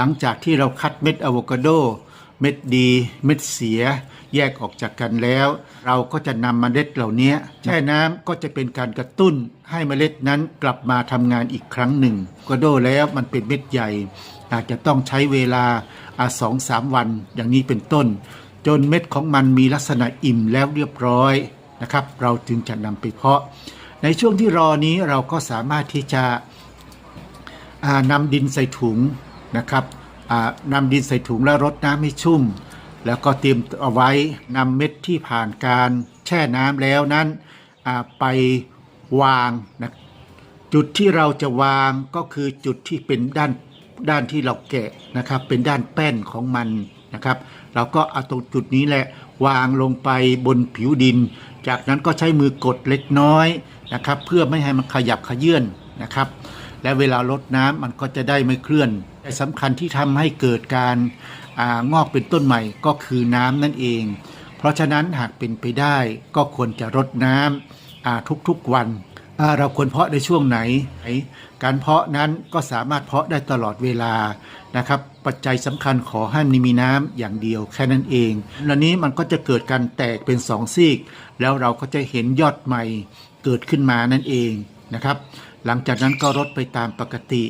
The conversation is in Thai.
หลังจากที่เราคัดเม็ดอะโวคาโด เม็ดดี เม็ดเสีย แยกออกจากกันแล้ว เราก็จะนำเมล็ดเหล่านี้แช่น้ำก็จะเป็นการกระตุ้นให้เมล็ดนั้นกลับมาทำงานอีกครั้งหนึ่งอะโวคาโดแล้วมันเป็นเม็ดใหญ่ อาจจะต้องใช้เวลาอาสองสามวันอย่างนี้เป็นต้น จนเม็ดของมันมีลักษณะอิ่มแล้วเรียบร้อยนะครับ เราจึงจะนำไปเพาะ ในช่วงที่รอนี้เราก็สามารถที่จะนำดินใส่ถุง นะครับนำดินใส่ถุงแล้วรดน้ำให้ชุ่ม แล้วก็เตรียมเอาไว้นำเม็ดที่ผ่านการแช่น้ำแล้วนั้นไปวางนะจุดที่เราจะวางก็คือจุดที่เป็นด้านด้านที่เราแกะนะครับเป็นด้านแป้นของมันนะครับ เราก็เอาตรงจุดนี้แหละวางลงไปบนผิวดิน จากนั้นก็ใช้มือกดเล็กน้อยนะครับ เพื่อไม่ให้มันขยับขยื่นนะครับ และเวลาลดน้ำมันก็จะได้ไม่เคลื่อนแต่สำคัญที่ทำให้เกิดการองอกเป็นต้นใหม่ก็คือน้ำนั่นเอง เพราะฉะนั้นหากเป็นไปได้ก็ควรจะรดน้ำทุกๆวันเราควรเพาะในช่วงไหน การเพาะนั้นก็สามารถเพาะได้ตลอดเวลานะครับ ปัจจัยสำคัญขอให้มีน้ำอย่างเดียวแค่นั้นเองแล้วนี้มันก็จะเกิดการแตกเป็นสองซีก แล้วเราก็จะเห็นยอดใหม่เกิดขึ้นมานั่นเองนะครับหลังจากนั้นก็รดไปตามปกติ